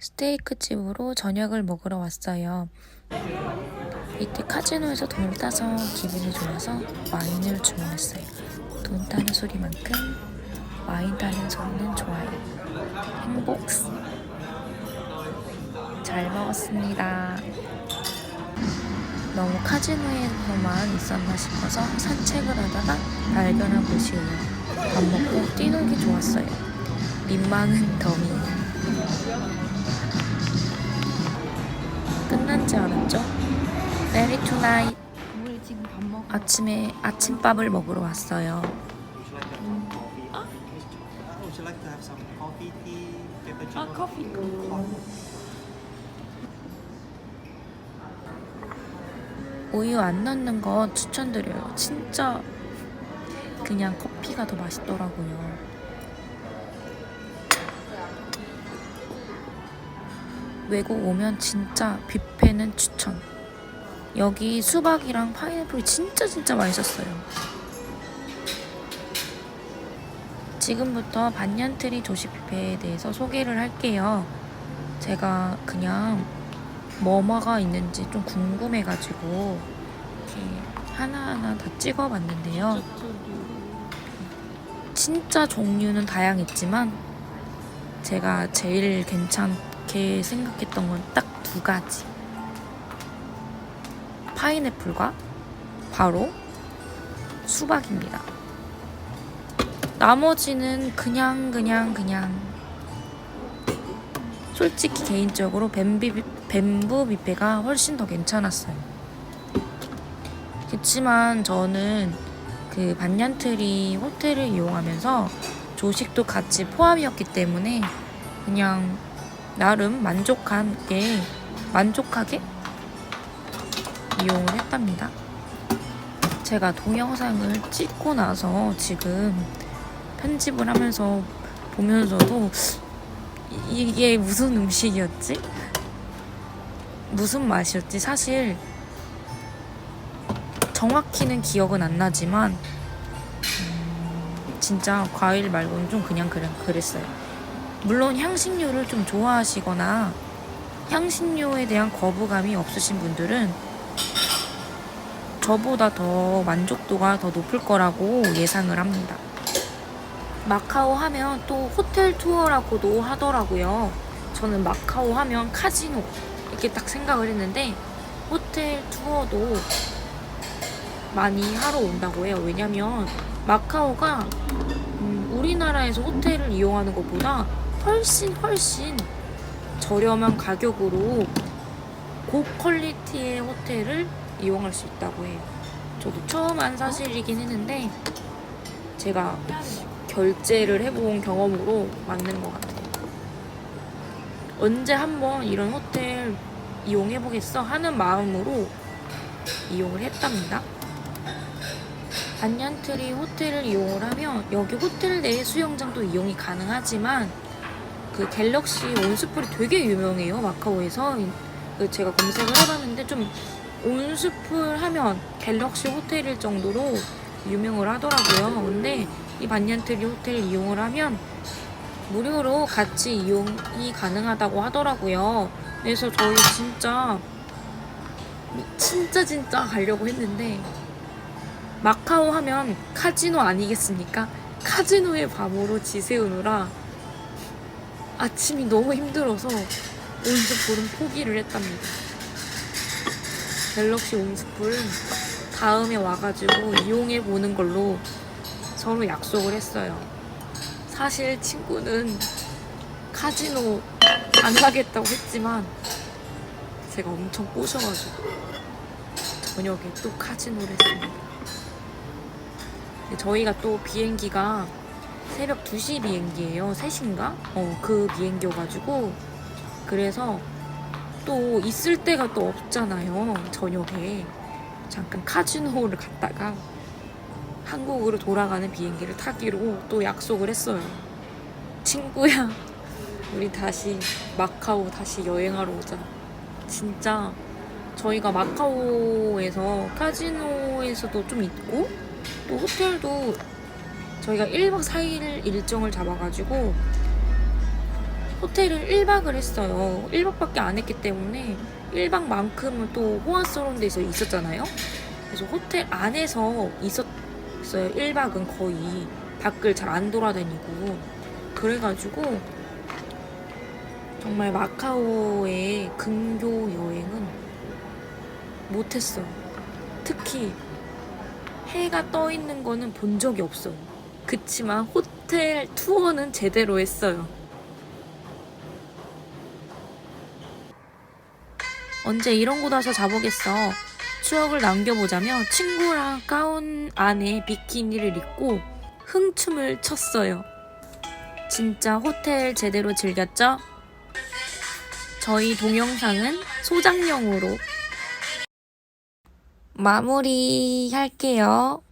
스테이크 집으로 저녁을 먹으러 왔어요. 이때 카지노에서 돈을 따서 기분이 좋아서 와인을 주문했어요. 돈 따는 소리만큼 와인 따는 소리는 좋아요. 행복. 잘 먹었습니다. 너무 카지노에서만 있었나 싶어서 산책을 하다가 발견한 곳이에요. 밥 먹고 뛰놀기 좋았어요. 민망은 더미. 끝난 지 알았죠? Ready tonight. 우리 지금 밥 먹어. 아침에 아침밥을 먹으러 왔어요. Would you like to have some coffee, tea, cappuccino? 아 커피. 우유 안 넣는 거 추천드려요. 진짜 그냥 커피가 더 맛있더라고요. 외국 오면 진짜 뷔페는 추천. 여기 수박이랑 파인애플이 진짜 진짜 맛있었어요. 지금부터 반년트리 조식 뷔페에 대해서 소개를 할게요. 제가 그냥 뭐뭐가 있는지 좀 궁금해가지고 이렇게 하나하나 다 찍어봤는데요. 진짜 종류는 다양했지만 제가 제일 괜찮 게 생각했던 건 딱 두 가지. 파인애플과 바로 수박입니다. 나머지는 그냥 그냥 그냥 솔직히 개인적으로 뱀비, 뱀부 뷔페가 훨씬 더 괜찮았어요. 그렇지만 저는 그 반얀트리 호텔을 이용하면서 조식도 같이 포함이었기 때문에 그냥 나름 만족하게 만족하게 이용을 했답니다. 제가 동영상을 찍고 나서 지금 편집을 하면서 보면서도 이- 이게 무슨 음식이었지? 무슨 맛이었지? 사실 정확히는 기억은 안 나지만 음, 진짜 과일 말고는 좀 그냥 그랬어요. 물론 향신료를 좀 좋아하시거나 향신료에 대한 거부감이 없으신 분들은 저보다 더 만족도가 더 높을 거라고 예상을 합니다. 마카오 하면 또 호텔 투어라고도 하더라고요. 저는 마카오 하면 카지노 이렇게 딱 생각을 했는데 호텔 투어도 많이 하러 온다고 해요. 왜냐면 마카오가 음, 우리나라에서 호텔을 이용하는 것보다 훨씬 훨씬 저렴한 가격으로 고퀄리티의 호텔을 이용할 수 있다고 해요. 저도 처음 한 사실이긴 했는데 제가 결제를 해본 경험으로 맞는 것 같아요. 언제 한번 이런 호텔 이용해보겠어 하는 마음으로 이용을 했답니다. 반얀트리 호텔을 이용을 하면 여기 호텔 내 수영장도 이용이 가능하지만 그 갤럭시 온스풀이 되게 유명해요 마카오에서 그 제가 검색을 해봤는데 좀 온스풀 하면 갤럭시 호텔일 정도로 유명을 하더라고요. 근데 이 반얀트리 호텔 이용을 하면 무료로 같이 이용이 가능하다고 하더라고요. 그래서 저희 진짜 진짜 진짜 가려고 했는데 마카오 하면 카지노 아니겠습니까? 카지노의 밤으로 지새우느라 아침이 너무 힘들어서 온스풀은 포기를 했답니다. 갤럭시 온스풀은 다음에 와가지고 이용해 보는 걸로 서로 약속을 했어요. 사실 친구는 카지노 안 가겠다고 했지만 제가 엄청 꼬셔가지고 저녁에 또 카지노를 했습니다. 저희가 또 비행기가 새벽 2시 비행기예요. 3시인가? 어, 그 비행기여가지고 그래서 또 있을 때가 또 없잖아요. 저녁에 잠깐 카지노를 갔다가 한국으로 돌아가는 비행기를 타기로 또 약속을 했어요. 친구야, 우리 다시 마카오 다시 여행하러 오자. 진짜 저희가 마카오에서 카지노에서도 좀 있고 또 호텔도 저희가 1박 4일 일정을 잡아가지고 호텔을 1박을 했어요. 1박밖에 안 했기 때문에 1박만큼은 또 호화스러운 데서 있었잖아요. 그래서 호텔 안에서 있었어요. 1박은 거의 밖을 잘 안 돌아다니고 그래가지고 정말 마카오의 근교 여행은 못했어요. 특히 해가 떠 있는 거는 본 적이 없어요. 그치만 호텔 투어는 제대로 했어요. 언제 이런 곳 와서 자보겠어. 추억을 남겨보자며 친구랑 가운 안에 비키니를 입고 흥춤을 췄어요. 진짜 호텔 제대로 즐겼죠? 저희 동영상은 소장용으로 마무리 할게요.